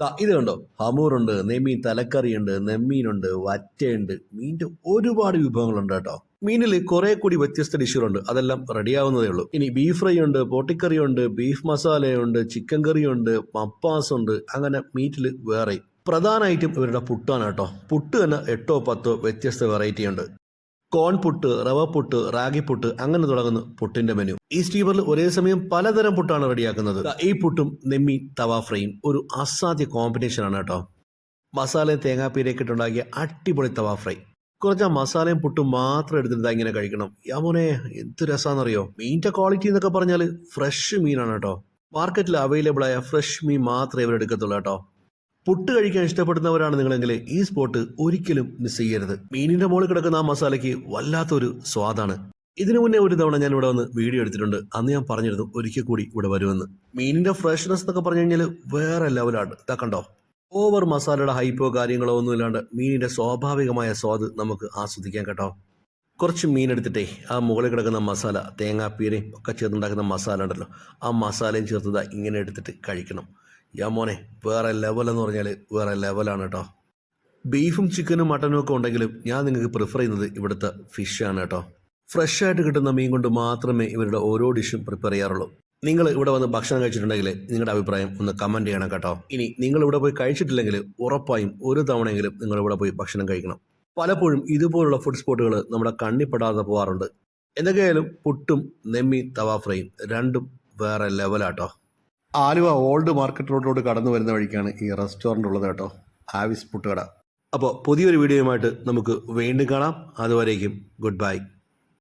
ദാ ഇത് കണ്ടോ? ഹമൂറുണ്ട് നെമ്മീൻ തലക്കറിയുണ്ട് നെമ്മീനുണ്ട് വറ്റയുണ്ട്. മീനിന്റെ ഒരുപാട് വിഭവങ്ങളുണ്ട് കേട്ടോ. മീനിൽ കുറെ കൂടി വ്യത്യസ്ത ഡിഷുകളുണ്ട്. അതെല്ലാം റെഡിയാവുന്നതേ ഉള്ളൂ. ഇനി ബീഫ് ഫ്രൈ ഉണ്ട് പൊട്ടിക്കറി ഉണ്ട് ബീഫ് മസാലയുണ്ട് ചിക്കൻ കറിയുണ്ട് മപ്പാസ് ഉണ്ട് അങ്ങനെ മീറ്റിൽ വേറെ. പ്രധാനമായിട്ടും ഇവരുടെ പുട്ടാണ് കേട്ടോ. പുട്ട് തന്നെ എട്ടോ പത്തോ വ്യത്യസ്ത വെറൈറ്റി ഉണ്ട്. കോൺ പുട്ട് റവ പുട്ട് റാഗി പുട്ട് അങ്ങനെ തുടങ്ങുന്ന പുട്ടിന്റെ മെനു ഈ സ്റ്റീമറിൽ ഒരേ സമയം പലതരം പുട്ടാണ് റെഡിയാക്കുന്നത്. ഈ പുട്ടും നെമ്മി തവ ഫ്രൈയും ഒരു അസാധ്യ കോമ്പിനേഷൻ ആണ് കേട്ടോ. മസാലയും തേങ്ങാപ്പീരയൊക്കെ ഇട്ടുണ്ടാക്കിയ അടിപൊളി തവ ഫ്രൈ. കുറച്ച് മസാലയും പുട്ടും മാത്രം എടുത്തിട്ട് ഇങ്ങനെ കഴിക്കണം. യാമോനെ എന്ത് രസാന്നറിയോ? മീനിന്റെ ക്വാളിറ്റി എന്നൊക്കെ പറഞ്ഞാൽ ഫ്രഷ് മീനാണ് കേട്ടോ. മാർക്കറ്റിൽ അവൈലബിൾ ആയ ഫ്രഷ് മീൻ മാത്രമേ ഇവരെടുക്കത്തുള്ളൂ കേട്ടോ. പുട്ട് കഴിക്കാൻ ഇഷ്ടപ്പെടുന്നവരാണ് നിങ്ങളെങ്കിൽ ഈ സ്പോട്ട് ഒരിക്കലും മിസ് ചെയ്യരുത്. മീനിന്റെ മുകളിൽ കിടക്കുന്ന ആ മസാലയ്ക്ക് വല്ലാത്തൊരു സ്വാദാണ്. ഇതിനു മുന്നേ ഒരു തവണ ഞാൻ ഇവിടെ വന്ന് വീഡിയോ എടുത്തിട്ടുണ്ട്. അന്ന് ഞാൻ പറഞ്ഞിരുന്നു ഒരിക്കൽ കൂടി ഇവിടെ വരുമെന്ന്. മീനിന്റെ ഫ്രഷ്നെസ് എന്നൊക്കെ പറഞ്ഞു കഴിഞ്ഞാൽ വേറെ ലെവലാണ് ഇതാ കണ്ടോ? ഓവർ മസാലയുടെ ഹൈപ്പോ കാര്യങ്ങളോ ഒന്നും ഇല്ലാണ്ട് മീനിന്റെ സ്വാഭാവികമായ സ്വാദ് നമുക്ക് ആസ്വദിക്കാൻ കേട്ടോ. കുറച്ച് മീൻ എടുത്തിട്ടേ ആ മുകളിൽ കിടക്കുന്ന മസാല തേങ്ങാപ്പീരയും ഒക്കെ ചേർന്നുണ്ടാക്കുന്ന മസാല ഉണ്ടല്ലോ ആ മസാലയും ചേർത്തതാ ഇങ്ങനെ എടുത്തിട്ട് കഴിക്കണം. യാ മോനെ വേറെ ലെവൽ എന്ന് പറഞ്ഞാൽ വേറെ ലെവലാണ് കേട്ടോ ബീഫും ചിക്കനും മട്ടനും ഒക്കെ ഉണ്ടെങ്കിലും ഞാൻ നിങ്ങൾക്ക് പ്രിഫർ ചെയ്യുന്നത് ഇവിടുത്തെ ഫിഷാണ് കേട്ടോ ഫ്രഷ് ആയിട്ട് കിട്ടുന്ന മീൻ കൊണ്ട് മാത്രമേ ഇവരുടെ ഓരോ ഡിഷും പ്രിപ്പയർ ചെയ്യാറുള്ളൂ. നിങ്ങൾ ഇവിടെ വന്ന് ഭക്ഷണം കഴിച്ചിട്ടുണ്ടെങ്കിൽ നിങ്ങളുടെ അഭിപ്രായം ഒന്ന് കമന്റ് ചെയ്യണം കേട്ടോ. ഇനി നിങ്ങൾ ഇവിടെ പോയി കഴിച്ചിട്ടില്ലെങ്കിൽ ഉറപ്പായും ഒരു തവണയെങ്കിലും നിങ്ങൾ ഇവിടെ പോയി ഭക്ഷണം കഴിക്കണം. പലപ്പോഴും ഇതുപോലുള്ള ഫുഡ് സ്പോട്ടുകൾ നമ്മുടെ കണ്ണിപ്പെടാതെ പോകാറുണ്ട് എന്തൊക്കെയായാലും പുട്ടും നെമ്മി തവ ഫ്രൈയും രണ്ടും വേറെ ലെവലാട്ടോ ആലുവ ഓൾഡ് മാർക്കറ്റ് റോഡിലോട്ട് കടന്നു വരുന്ന വഴിക്കാണ് ഈ റെസ്റ്റോറന്റ് ഉള്ളത് കേട്ടോ. ആവിസ് പുട്ടുകട. അപ്പോൾ പുതിയൊരു വീഡിയോയുമായിട്ട് നമുക്ക് വീണ്ടും കാണാം. അതുവരേക്കും ഗുഡ് ബൈ.